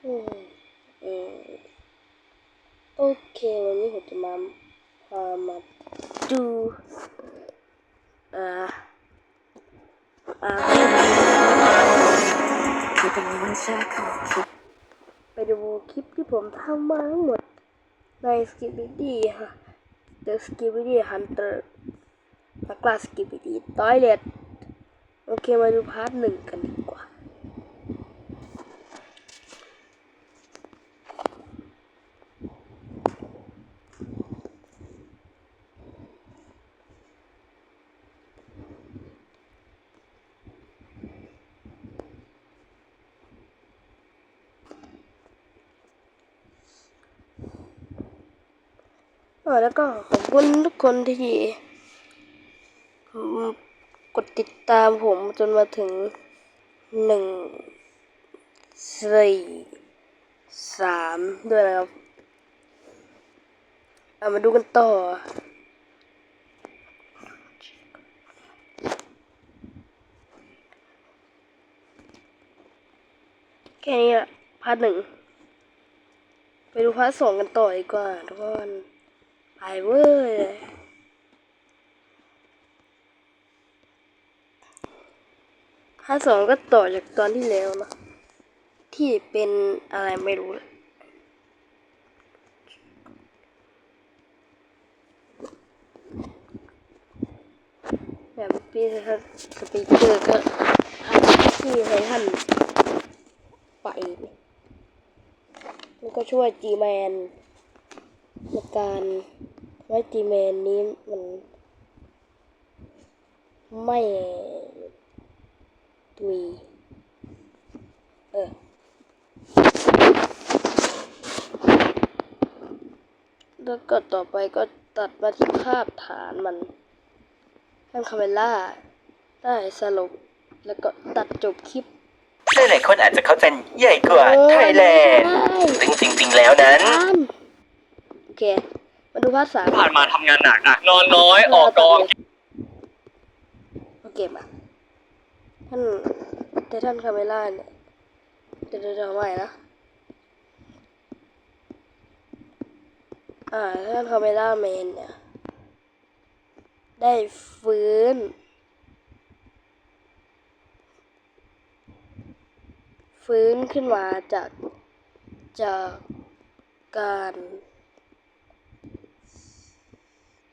โอเควันนี้ผมจะมาพามาดูเอ่ออ่าไปดูคลิปที่ผมทำมาทั้งหมดใน s k i p i d y ฮะ The s k i p i d y Hunter นักล่า s k i p i d y Toilet โอเคมาดูพาร์ทหนึ่งกันดีกว่า แล้วก็ขอบคุณทุกคนที่กดติดตามผมจนมาถึงหนึ่งสี่สามด้วยนะครับเอามาดูกันต่อแค่นี้ละพาร์ทหนึ่งไปดูพาร์ทสองกันต่อดีกว่าทุกคน ไปเว้ยพาร์ทสองก็ต่อจากตอนที่แล้วนะ ที่เป็นอะไรไม่รู้เลยแบบพี่ท่านสปีกเกอร์ก็พาพี่ให้ท่านไปเนี่ยมันก็ช่วยจีแมนในการ ไว้จีแมนนี้มันไม่ตุยเออแล้วก็ต่อไปก็ตัดมาที่ภาพฐานมันท่านคาเมล่า ได้สรุปแล้วก็ตัดจบคลิปหลายๆคนอาจจะเข้าใจใหญ่กว่าไทยแลนด์ได้ซึ่งจริง ๆ แล้วนั้นอ่านโอเค มาดูภาษาผ่านมาทำงานหนักอะนอนน้อยออกกองโอเคมาท่านแต่ท่านคาเมล่าเนี่ยเดี๋ยวเดี๋ยวเดี๋ยวใหม่นะอ่าท่านคาเมล่าเมนเนี่ยได้ฟื้น ฟื้นขึ้นมาจากจากการ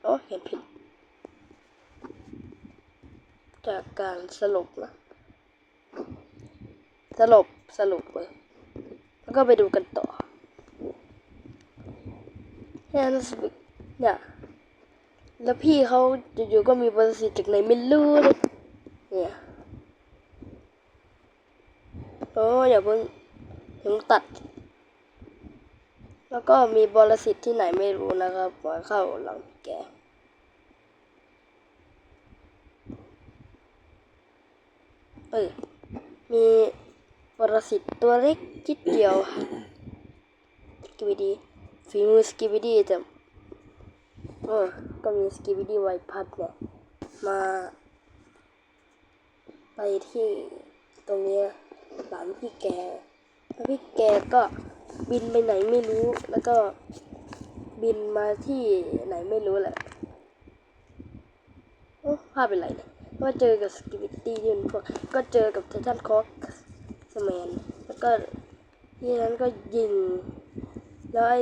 โอ้เห็นผิด จากการสรุปนะสรุปสรุปเลยแล้วก็ไปดูกันต่อเนี่ยรู้สึกเนี่ยแล้วพี่เขาอยู่ๆก็มีบริสิทธิ์จากไหนไม่รู้เลยเนี่ยโอ้อย่าเพิ่งถึงตัด แล้วก็มีบริสิทธิ์ที่ไหนไม่รู้นะครับปล่อยเข้าหลังแก เออมีปรสิตตัวเล็กจิดเดียวสกิบิดีฝีมือสกิบิดีจะเออก็มีสกิบิดีไวพัดเนี่ยมา ไปที่ตรงนี้หลังพี่แกพี่แกก็บินไปไหนไม่รู้ แล้วก็บินมาที่ไหนไม่รู้แหละโอ้ภาพเป็นไรเนี่ย ก็เจอกับสกิบิตี้ที่มันพวกก็เจอกับไททันคอร์สแมนแล้วก็ที่นั้นก็ยิง แล้วไอ้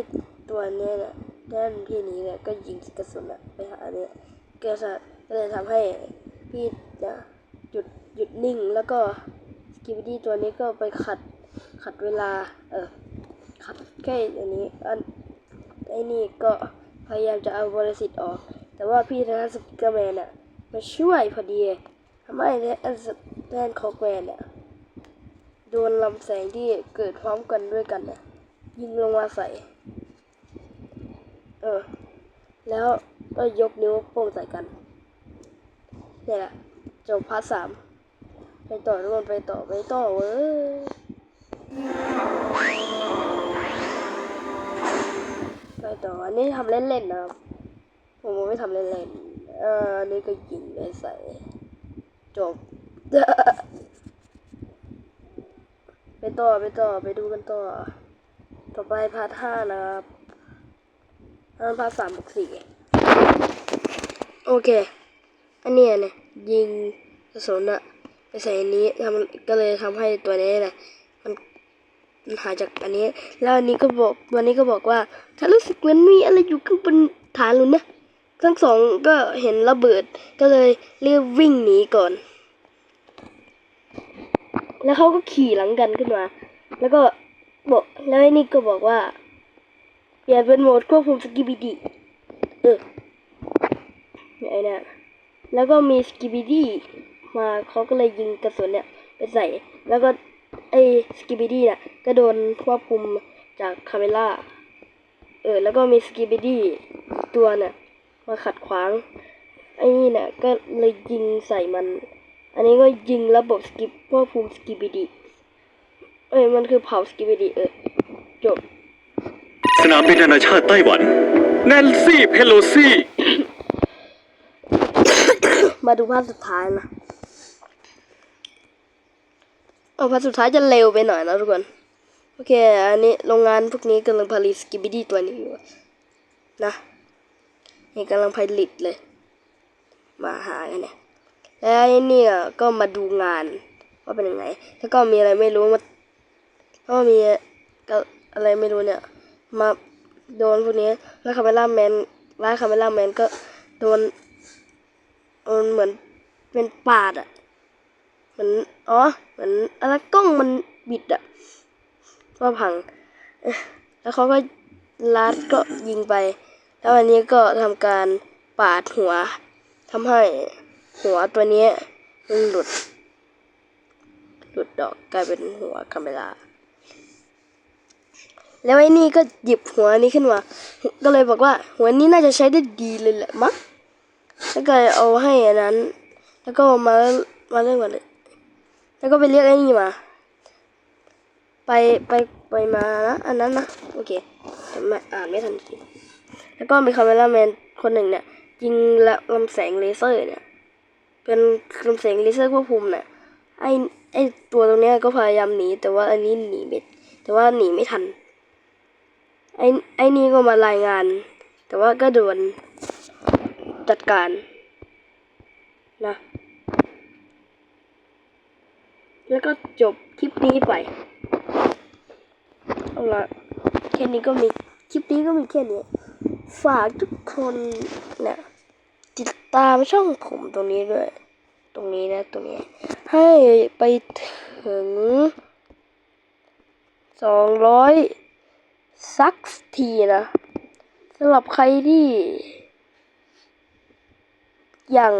ตัวเนี้ยเนี่ยด้านที่นี้เนี่ยก็ยิงกระสุนอะไปหาเนี่ยก็จะก็เลยทำให้พี่เนี่ยหยุดหยุดนิ่งแล้วก็สกิบิตี้ตัวนี้ก็ไปขัดขัดเวลา เออขัดแค่อันนี้อันไอ้นี่ก็พยายามจะเอาบริสิทธิ์ออก แต่ว่าพี่ทหาสปิกเกร์แมนอะ มาช่วยพอดีทำให้แอนแทนคอกแมนอะโดนลำแสงที่เกิดพร้อมกันด้วยกันอะยิงลงมาใส่ เออ แล้วก็ยกนิ้วโป้งใส่กันเนี่ยแหละจบพาร์ทสามไปต่อทุกคนไปต่อไปต่อเว้ยไปต่ออันนี้ทำเล่นๆนะครับผมไม่ทำเล่นๆ เอออันนี้ก็ยิงเลยใส่จบ ไปต่อไปต่อไปดูกันต่อ ต่อไปพาร์ทห้านะครับอันพาร์ทสามบวกสี่โอเค อันนี้เนี่ยยิงกระสุนอะไปใส่อันนี้ทำก็เลยทำให้ตัวนี้นะมันมันหายจากอันนี้ แล้วอันนี้ก็บอกตัวนี้ก็บอกว่าฉันรู้สึกเหมือนมีอะไรอยู่ข้างบนฐานลุนนะ ทั้งสองก็เห็นระเบิดก็เลยเรียกวิ่งหนีก่อน แล้วเขาก็ขี่หลังกันขึ้นมา แล้วก็บอกแล้วไอ้นี่ก็บอกว่าเปลี่ยนเป็นโหมดควบคุมสกิบิดีเออเนี่ยไอ้นี่แล้วก็มีสกิบิดีมาเขาก็เลยยิงกระสุนเนี่ยไปใส่ แล้วก็ไอ้สกิบิดีน่ะก็โดนควบคุมจากคาเมล่าเออ แล้วก็มีสกิบิดีตัวเนี่ย มาขัดขวาง ไอ้นี่เนี่ยก็เลยยิงใส่มัน อันนี้ก็ยิงระบบสกิปควบคุมสกิบิดี้เอ้ยมันคือเผาสกิบิดี้เออจบ สนามบินนานาชาติไต้หวันแนนซี่เพโลซี่ มาดูภาพสุดท้ายนะเอาภาพสุดท้ายจะเร็วไปหน่อยนะทุกคน โอเค อันนี้โรงงานพวกนี้กำลังผลิตสกิบิดี้ตัวนี้อยู่นะ นี่กำลังผลิตเลย มาหากันเนี่ย แล้วไอ้เนี่ยก็มาดูงานว่าเป็นยังไง แล้วก็มีอะไรไม่รู้มาก็มีก็อะไรไม่รู้เนี่ย มาโดนพวกนี้ แล้วคาเมล่าแมนร้านคาเมล่าแมนก็โดนมันเหมือนเป็นปาดอะเหมือนอ๋อเหมือนอะไรกล้องมันบิดอะว่าพัง แล้วเขาก็ลัดก็ยิงไป แล้วอันนี้ก็ทำการปาดหัวทำให้หัวตัวนี้มันหลุด หลุดดอกกลายเป็นหัวคาเมล่าแล้วไอ้นี่ก็หยิบหัวนี้ขึ้นมา ก็เลยบอกว่า หัวนี้น่าจะใช้ได้ดีเลยแหละมั้งแล้วก็เอาให้อันนั้น แล้วก็มามาเรื่องก่อนเลยแล้วก็ไปเรียกไอ้นี่มา ไปไปไปมานะอันนั้นนะโอเคแต่ไม่อ่านไม่ทันที แล้วก็มีคาเมราแมนคนหนึ่งเนี่ยยิงละลำแสงเลเซอร์เนี่ยเป็นลำแสงเลเซอร์ควบคุมเนี่ยไอไอตัวตรงเนี้ยก็พยายามหนีแต่ว่าอันนี้หนีไม่แต่ว่าหนีไม่ทันไอไอนี่ก็มารายงาน แต่ว่าก็โดนจัดการนะแล้วก็จบคลิปนี้ไปเอาละแค่นี้ก็มีคลิปนี้ก็มีแค่นี้ ฝากทุกคนนี่ยติดตามช่องผมตรงนี้ด้วย ตรงนี้นะตรงนี้ ให้ไปถึงสองร้อยสักทีนะสำหรับใครที่ยัง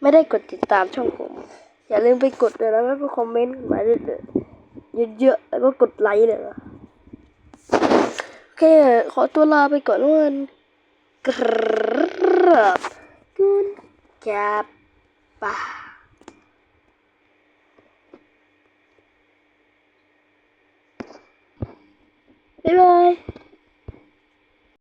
ไม่ได้กดติดตามช่องผม อย่าลืมไปกดเลยนะแล้วก็คอมเมนต์มาเยอะๆแล้วก็กดไลค์เลยนะ เค ขอตัวลาไปก่อนล้วันกรับกุนกับป่าบ๊ายบาย